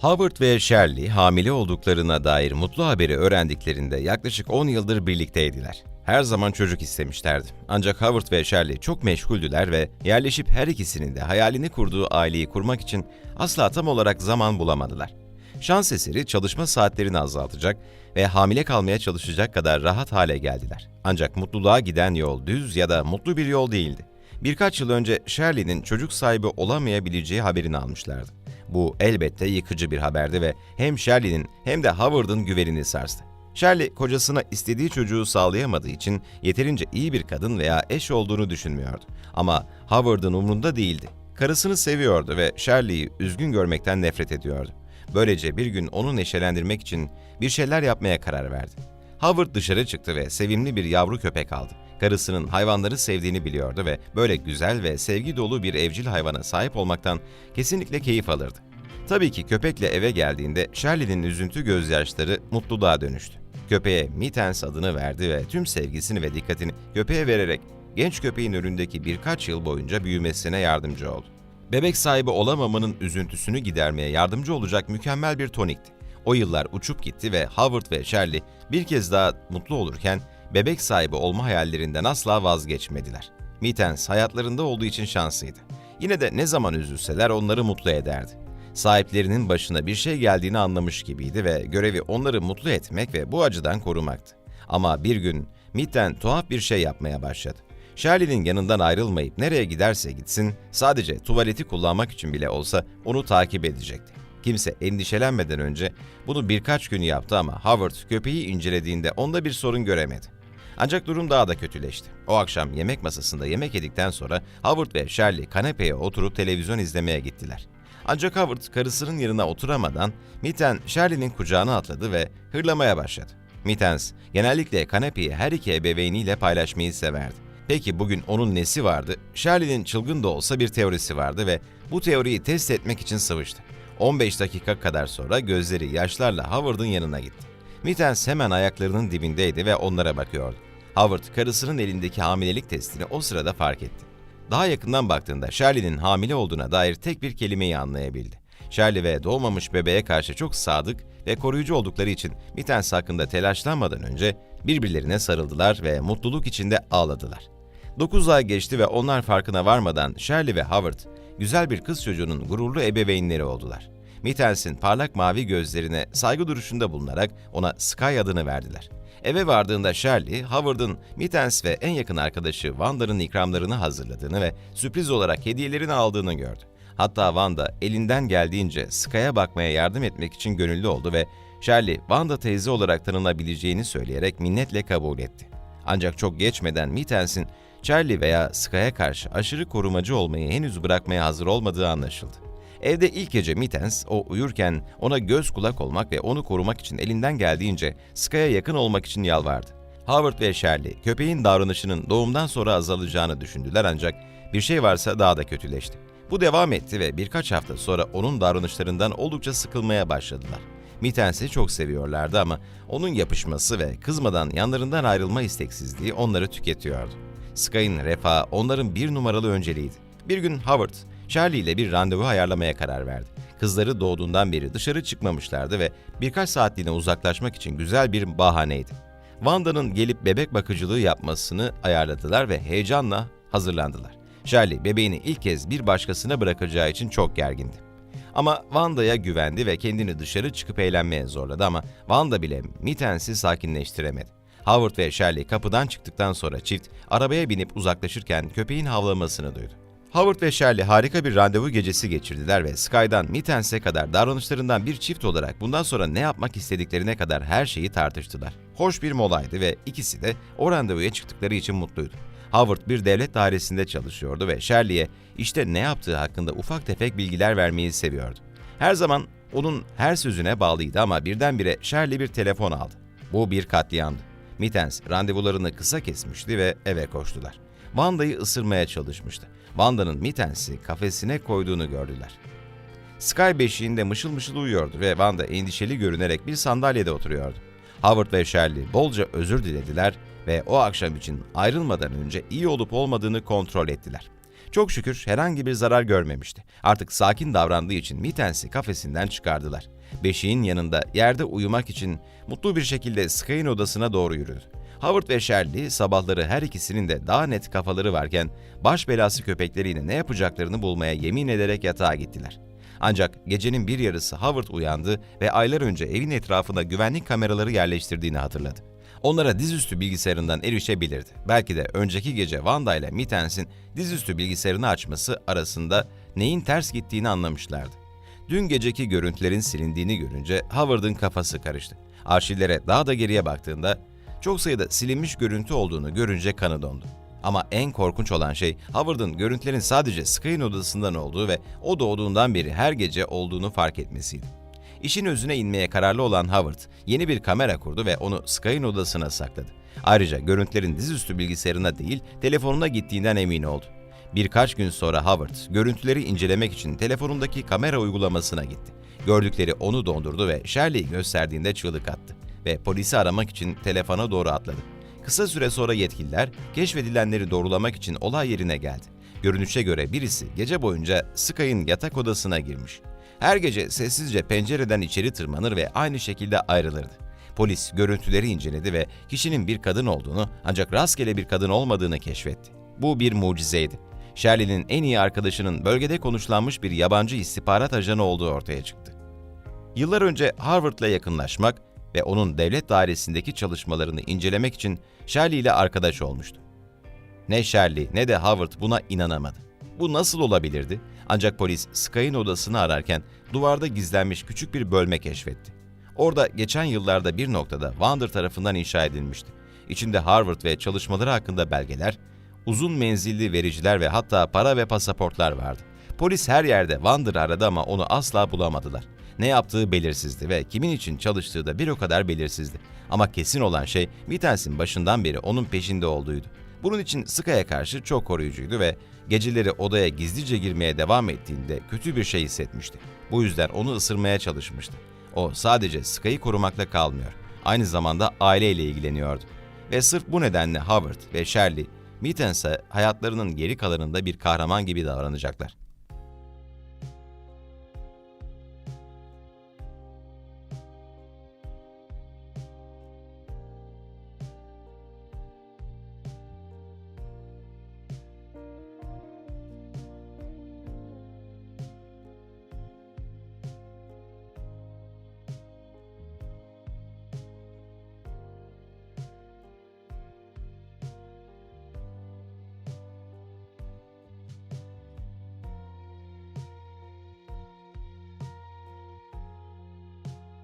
Howard ve Shirley hamile olduklarına dair mutlu haberi öğrendiklerinde yaklaşık 10 yıldır birlikteydiler. Her zaman çocuk istemişlerdi. Ancak Howard ve Shirley çok meşguldüler ve yerleşip her ikisinin de hayalini kurduğu aileyi kurmak için asla tam olarak zaman bulamadılar. Şans eseri çalışma saatlerini azaltacak ve hamile kalmaya çalışacak kadar rahat hale geldiler. Ancak mutluluğa giden yol düz ya da mutlu bir yol değildi. Birkaç yıl önce Shirley'nin çocuk sahibi olamayabileceği haberini almışlardı. Bu elbette yıkıcı bir haberdi ve hem Shirley'nin hem de Howard'ın güvenini sarstı. Shirley, kocasına istediği çocuğu sağlayamadığı için yeterince iyi bir kadın veya eş olduğunu düşünmüyordu. Ama Howard'ın umrunda değildi. Karısını seviyordu ve Shirley'i üzgün görmekten nefret ediyordu. Böylece bir gün onu neşelendirmek için bir şeyler yapmaya karar verdi. Howard dışarı çıktı ve sevimli bir yavru köpek aldı. Karısının hayvanları sevdiğini biliyordu ve böyle güzel ve sevgi dolu bir evcil hayvana sahip olmaktan kesinlikle keyif alırdı. Tabii ki köpekle eve geldiğinde Shirley'nin üzüntü gözyaşları mutluluğa dönüştü. Köpeğe Mittens adını verdi ve tüm sevgisini ve dikkatini köpeğe vererek genç köpeğin önündeki birkaç yıl boyunca büyümesine yardımcı oldu. Bebek sahibi olamamanın üzüntüsünü gidermeye yardımcı olacak mükemmel bir tonikti. O yıllar uçup gitti ve Howard ve Shirley bir kez daha mutlu olurken bebek sahibi olma hayallerinden asla vazgeçmediler. Mittens hayatlarında olduğu için şanslıydı. Yine de ne zaman üzülseler onları mutlu ederdi. Sahiplerinin başına bir şey geldiğini anlamış gibiydi ve görevi onları mutlu etmek ve bu acıdan korumaktı. Ama bir gün Mitten tuhaf bir şey yapmaya başladı. Shirley'nin yanından ayrılmayıp nereye giderse gitsin sadece tuvaleti kullanmak için bile olsa onu takip edecekti. Kimse endişelenmeden önce bunu birkaç gün yaptı ama Howard köpeği incelediğinde onda bir sorun göremedi. Ancak durum daha da kötüleşti. O akşam yemek masasında yemek yedikten sonra Howard ve Shirley kanepeye oturup televizyon izlemeye gittiler. Ancak Howard karısının yanına oturamadan Mitten Shirley'nin kucağına atladı ve hırlamaya başladı. Mittens genellikle kanepeyi her iki ebeveyniyle paylaşmayı severdi. Peki bugün onun nesi vardı? Shirley'nin çılgın da olsa bir teorisi vardı ve bu teoriyi test etmek için sıvıştı. 15 dakika kadar sonra gözleri yaşlarla Howard'ın yanına gitti. Mittens hemen ayaklarının dibindeydi ve onlara bakıyordu. Howard karısının elindeki hamilelik testini o sırada fark etti. Daha yakından baktığında Shirley'nin hamile olduğuna dair tek bir kelimeyi anlayabildi. Shirley ve doğmamış bebeğe karşı çok sadık ve koruyucu oldukları için Mittens hakkında telaşlanmadan önce birbirlerine sarıldılar ve mutluluk içinde ağladılar. 9 ay geçti ve onlar farkına varmadan Shirley ve Howard güzel bir kız çocuğunun gururlu ebeveynleri oldular. Mittens'in parlak mavi gözlerine saygı duruşunda bulunarak ona Sky adını verdiler. Eve vardığında Shirley, Howard'ın Mittens ve en yakın arkadaşı Wanda'nın ikramlarını hazırladığını ve sürpriz olarak hediyelerini aldığını gördü. Hatta Wanda elinden geldiğince Sky'a bakmaya yardım etmek için gönüllü oldu ve Shirley, Wanda teyze olarak tanınabileceğini söyleyerek minnetle kabul etti. Ancak çok geçmeden Mittens'in Charlie veya Sky'a karşı aşırı korumacı olmayı henüz bırakmaya hazır olmadığı anlaşıldı. Evde ilk gece Mittens, o uyurken ona göz kulak olmak ve onu korumak için elinden geldiğince Sky'a yakın olmak için yalvardı. Howard ve Shirley, köpeğin davranışının doğumdan sonra azalacağını düşündüler ancak bir şey varsa daha da kötüleşti. Bu devam etti ve birkaç hafta sonra onun davranışlarından oldukça sıkılmaya başladılar. Mittens'i çok seviyorlardı ama onun yapışması ve kızmadan yanlarından ayrılma isteksizliği onları tüketiyordu. Sky'ın refahı onların bir numaralı önceliğiydi. Bir gün Howard, Charlie ile bir randevu ayarlamaya karar verdi. Kızları doğduğundan beri dışarı çıkmamışlardı ve birkaç saatliğine uzaklaşmak için güzel bir bahaneydi. Wanda'nın gelip bebek bakıcılığı yapmasını ayarladılar ve heyecanla hazırlandılar. Charlie bebeğini ilk kez bir başkasına bırakacağı için çok gergindi. Ama Wanda'ya güvendi ve kendini dışarı çıkıp eğlenmeye zorladı ama Wanda bile Mittens'i sakinleştiremedi. Howard ve Shirley kapıdan çıktıktan sonra çift arabaya binip uzaklaşırken köpeğin havlamasını duydu. Howard ve Shirley harika bir randevu gecesi geçirdiler ve Sky'dan Mittens'e kadar davranışlarından bir çift olarak bundan sonra ne yapmak istediklerine kadar her şeyi tartıştılar. Hoş bir molaydı ve ikisi de o randevuya çıktıkları için mutluydu. Howard bir devlet dairesinde çalışıyordu ve Shirley'e işte ne yaptığı hakkında ufak tefek bilgiler vermeyi seviyordu. Her zaman onun her sözüne bağlıydı ama birdenbire Shirley bir telefon aldı. Bu bir katliamdı. Mittens randevularını kısa kesmişti ve eve koştular. Wanda'yı ısırmaya çalışmıştı. Wanda'nın Mittens'i kafesine koyduğunu gördüler. Sky beşiğinde mışıl mışıl uyuyordu ve Wanda endişeli görünerek bir sandalyede oturuyordu. Howard ve Shirley bolca özür dilediler ve o akşam için ayrılmadan önce iyi olup olmadığını kontrol ettiler. Çok şükür herhangi bir zarar görmemişti. Artık sakin davrandığı için Mittens'i kafesinden çıkardılar. Beşiğin yanında yerde uyumak için mutlu bir şekilde Sky'ın odasına doğru yürüdü. Howard ve Shirley sabahları her ikisinin de daha net kafaları varken baş belası köpekleriyle ne yapacaklarını bulmaya yemin ederek yatağa gittiler. Ancak gecenin bir yarısı Howard uyandı ve aylar önce evin etrafına güvenlik kameraları yerleştirdiğini hatırladı. Onlara dizüstü bilgisayarından erişebilirdi. Belki de önceki gece Wanda ile Mittens'in dizüstü bilgisayarını açması arasında neyin ters gittiğini anlamışlardı. Dün geceki görüntülerin silindiğini görünce Howard'ın kafası karıştı. Arşivlere daha da geriye baktığında çok sayıda silinmiş görüntü olduğunu görünce kanı dondu. Ama en korkunç olan şey Howard'ın görüntülerin sadece Sky'ın odasından olduğu ve o doğduğundan beri her gece olduğunu fark etmesiydi. İşin özüne inmeye kararlı olan Howard yeni bir kamera kurdu ve onu Sky'ın odasına sakladı. Ayrıca görüntülerin dizüstü bilgisayarına değil telefonuna gittiğinden emin oldu. Birkaç gün sonra Howard görüntüleri incelemek için telefonundaki kamera uygulamasına gitti. Gördükleri onu dondurdu ve Shirley'i gösterdiğinde çığlık attı ve polisi aramak için telefona doğru atladı. Kısa süre sonra yetkililer keşfedilenleri doğrulamak için olay yerine geldi. Görünüşe göre birisi gece boyunca Sky'ın yatak odasına girmiş. Her gece sessizce pencereden içeri tırmanır ve aynı şekilde ayrılırdı. Polis görüntüleri inceledi ve kişinin bir kadın olduğunu ancak rastgele bir kadın olmadığını keşfetti. Bu bir mucizeydi. Shirley'nin en iyi arkadaşının bölgede konuşlanmış bir yabancı istihbarat ajanı olduğu ortaya çıktı. Yıllar önce Harvard'la yakınlaşmak ve onun devlet dairesindeki çalışmalarını incelemek için Shirley ile arkadaş olmuştu. Ne Shirley ne de Howard buna inanamadı. Bu nasıl olabilirdi? Ancak polis Sky'ın odasını ararken duvarda gizlenmiş küçük bir bölme keşfetti. Orada geçen yıllarda bir noktada Wander tarafından inşa edilmişti. İçinde Harvard ve çalışmaları hakkında belgeler, uzun menzilli vericiler ve hatta para ve pasaportlar vardı. Polis her yerde Wander'ı aradı ama onu asla bulamadılar. Ne yaptığı belirsizdi ve kimin için çalıştığı da bir o kadar belirsizdi. Ama kesin olan şey Mittens'in başından beri onun peşinde olduğuydu. Bunun için Sky'a karşı çok koruyucuydu ve geceleri odaya gizlice girmeye devam ettiğinde kötü bir şey hissetmişti. Bu yüzden onu ısırmaya çalışmıştı. O sadece Sky'ı korumakla kalmıyor. Aynı zamanda aileyle ilgileniyordu. Ve sırf bu nedenle Howard ve Shirley, Mittens'e hayatlarının geri kalanında bir kahraman gibi davranacaklar.